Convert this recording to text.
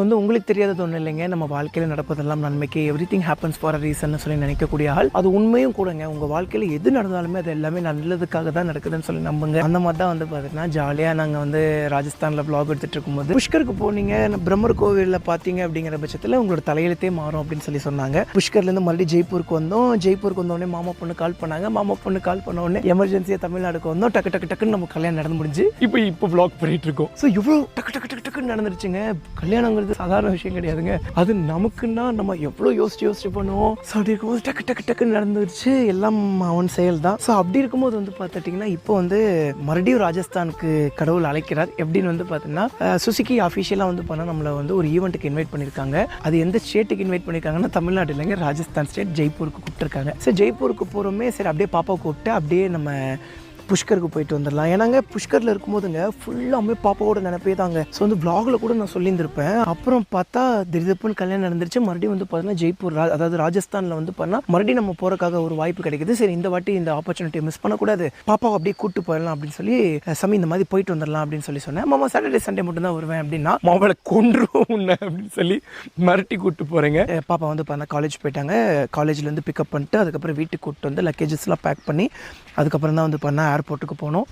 வந்து உங்களுக்கு தெரியாதது ஒன்றும் இல்லைங்க. நம்ம வாழ்க்கையில் நடப்பதெல்லாம் நன்மைக்கு everything happens for a reason சொல்லி நினைக்கக்கூடிய ஆள். அது உண்மையும் கூடங்க. உங்கள் வாழ்க்கையில் எது நடந்தாலுமே அது எல்லாமே நல்லதுக்காக தான் நடக்குதுன்னு சொல்லி நம்புங்க. அந்த மாதிரி தான் வந்து பார்த்தீங்கன்னா ஜாலியாக நாங்கள் வந்து ராஜஸ்தானில் vlog எடுத்துட்டு இருக்கும்போது புஷ்கருக்கு போனீங்க. பிரம்மர் கோவிலில் பார்த்தீங்க அப்படிங்கிற பட்சத்தில் உங்களோட தலையெழுத்தே மாறும் அப்படின்னு சொல்லி சொன்னாங்க. புஷ்கர்லேருந்து மறுபடியும் ஜெய்ப்பூருக்கு வந்தோம். ஜெய்ப்பூருக்கு வந்தோடனே மாமா பொண்ணு கால் பண்ணாங்க. மாமா பொண்ணு கால் பண்ண உடனே எமர்ஜென்சியாக தமிழ்நாடுக்கு வந்தோம். டக்கு டக்கு டக்குன்னு நம்ம கல்யாணம் நடந்து முடிஞ்சு. இப்போ இப்போ vlog பண்ணிட்டு இருக்கோம். ஸோ இவ்வளோ டக்கு டக்கு டக்குன்னு நடந்துருச்சுங்க. கல்யாணங்கிறது சாதாரண விஷயம் கிடையாதுங்க. அது நமக்குன்னா நம்ம எவ்வளோ யோசிச்சு யோசிச்சு பண்ணுவோம். ஸோ அப்படி இருக்கும்போது டக்கு டக்கு டக்குன்னு நடந்துருச்சு. எல்லாம் அவன் செயல் தான் ஸோ அப்படி இருக்கும்போது வந்து பார்த்துட்டிங்கன்னா இப்போ வந்து மறுபடியும் ராஜஸ்தானுக்கு கடவுள் அழைக்கிறார். எப்படின்னு வந்து பார்த்தீங்கன்னா சுசுக்கி சுசுகி அஃபிஷியலாக வந்து பண்ணால் நம்மளை வந்து ஒரு ஈவெண்ட்டுக்கு இன்வைட் பண்ணியிருக்காங்க. அது எந்த ஸ்டேட்டுக்கு இன்வைட் பண்ணியிருக்காங்கன்னா தமிழ்நாடு இல்லைங்க. ராஜஸ்தான் ஸ்டேட் ஜெய்ப்பூருக்கு கூப்பிட்டுருக்காங்க. சரி ஜெய்ப்பூருக்கு போகிறோமே சரி அப்படியே பாப்பா கூப்பிட்டு அப்படியே நம்ம புஷ்கருக்கு போயிட்டு வந்துடலாம். ஏன்னாங்க புஷ்கரில் இருக்கும்போதுங்க ஃபுல்லாமே பாப்பாவோட நினைப்பே தாங்க. ஸோ வந்து vlogல கூட நான் சொல்லியிருந்திருப்பேன். அப்புறம் பார்த்தா திடீர்னு கல்யாணம் நடந்துருச்சு. மறுபடியும் வந்து பார்த்தீங்கன்னா ஜெய்ப்பூர் ரா- அதாவது ராஜஸ்தானில் வந்து பண்ணால் மறுபடியும் நம்ம போகிறக்காக ஒரு வாய்ப்பு கிடைக்குது. சரி இந்த வாட்டி இந்த ஆப்பர்ச்சுனிட்டியை மிஸ் பண்ணக்கூடாது. பாப்பாவை அப்படியே கூட்டு போயிடலாம் அப்படின்னு சொல்லி சமி இந்த மாதிரி போயிட்டு வந்துடலாம் அப்படின்னு சொல்லி சொன்னேன். மாமா சாட்டர்டே சண்டே மட்டும் தான் வருவேன் அப்படின்னா மாமலை கொன்றுவோம் உன்னை அப்படின்னு சொல்லி மிரட்டி கூப்பிட்டு போகிறேங்க பாப்பா வந்து பார்த்தா காலேஜ் போயிட்டாங்க. காலேஜ்லேருந்து பிக்கப் பண்ணிட்டு அதுக்கப்புறம் வீட்டுக்கு கூப்பிட்டு வந்து லக்கேஜஸ்லாம் பேக் பண்ணி அதுக்கப்புறம் தான் வந்து பார்த்தா ஏர்போர்ட்டுக்கு போனோம்